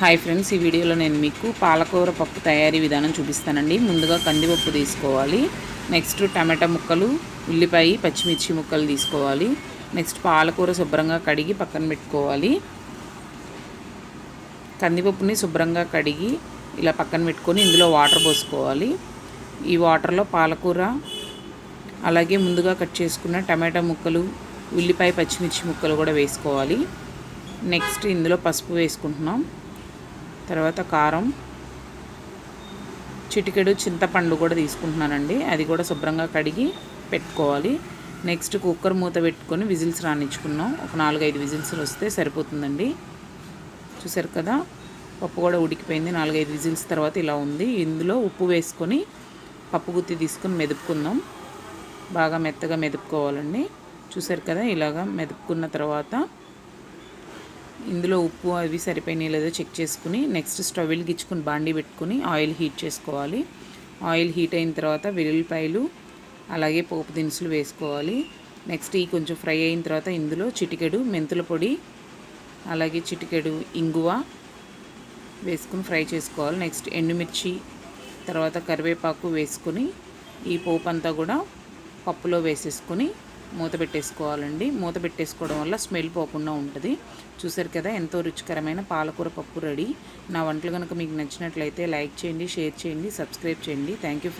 Hi friends ఈ వీడియోలో నేను మీకు పాలకూర పప్పు తయారీ విధానం చూపిస్తానండి. ముందుగా కందిపప్పు తీసుకోవాలి. నెక్స్ట్ టమాటా ముక్కలు ఉల్లిపాయ పచ్చిమిర్చి ముక్కలు తీసుకోవాలి. నెక్స్ట్ పాలకూర శుభ్రంగా కడిగి పక్కన పెట్టుకోవాలి. కందిపప్పుని శుభ్రంగా కడిగి ఇలా పక్కన పెట్టుకొని ఇందులో వాటర్ పోసుకోవాలి. ఈ వాటర్లో పాలకూర అలాగే ముందుగా కట్ చేసుకున్న టమాటా ముక్కలు ఉల్లిపాయ పచ్చిమిర్చి ముక్కలు కూడా వేసుకోవాలి. నెక్స్ట్ ఇందులో పసుపు వేసుకుంటున్నాం. తర్వాత కారం చిటికెడు చింతపండు కూడా తీసుకుంటున్నానండి. అది కూడా శుభ్రంగా కడిగి పెట్టుకోవాలి. నెక్స్ట్ కుక్కర్ మూత పెట్టుకొని విజిల్స్ రానిచ్చుకున్నాం. ఒక నాలుగైదు విజిల్స్ వస్తే సరిపోతుందండి. చూసారు కదా? పప్పు కూడా ఉడికిపోయింది. నాలుగైదు విజిల్స్ తర్వాత ఇలా ఉంది. ఇందులో ఉప్పు వేసుకొని పప్పు గుత్తి తీసుకొని మెదుపుకుందాం. బాగా మెత్తగా మెదుపుకోవాలండి. చూసారు కదా? ఇలాగా మెదుపుకున్న తర్వాత ఇందులో ఉప్పు అవి సరిపోయినాయి లేదో చెక్ చేసుకుని నెక్స్ట్ స్టవ్ గిచ్చుకుని బాండీ పెట్టుకుని ఆయిల్ హీట్ చేసుకోవాలి. ఆయిల్ హీట్ అయిన తర్వాత వెల్లుల్లిపాయలు అలాగే పోపు దినుసులు వేసుకోవాలి. నెక్స్ట్ ఈ కొంచెం ఫ్రై అయిన తర్వాత ఇందులో చిటికెడు మెంతుల పొడి అలాగే చిటికెడు ఇంగువ వేసుకుని ఫ్రై చేసుకోవాలి. నెక్స్ట్ ఎండుమిర్చి తర్వాత కరివేపాకు వేసుకొని ఈ పోపు అంతా కూడా పప్పులో వేసేసుకుని మూత పెట్టేసుకోవాలండి. మూత పెట్టేసుకోవడం వల్ల స్మెల్ పోకుండా ఉంటుంది. చూసారు కదా ఎంతో రుచికరమైన పాలకూర పప్పు రెడీ. నా వంటలు కనుక మీకు నచ్చినట్లయితే లైక్ చేయండి షేర్ చేయండి సబ్స్క్రైబ్ చేయండి. Thank you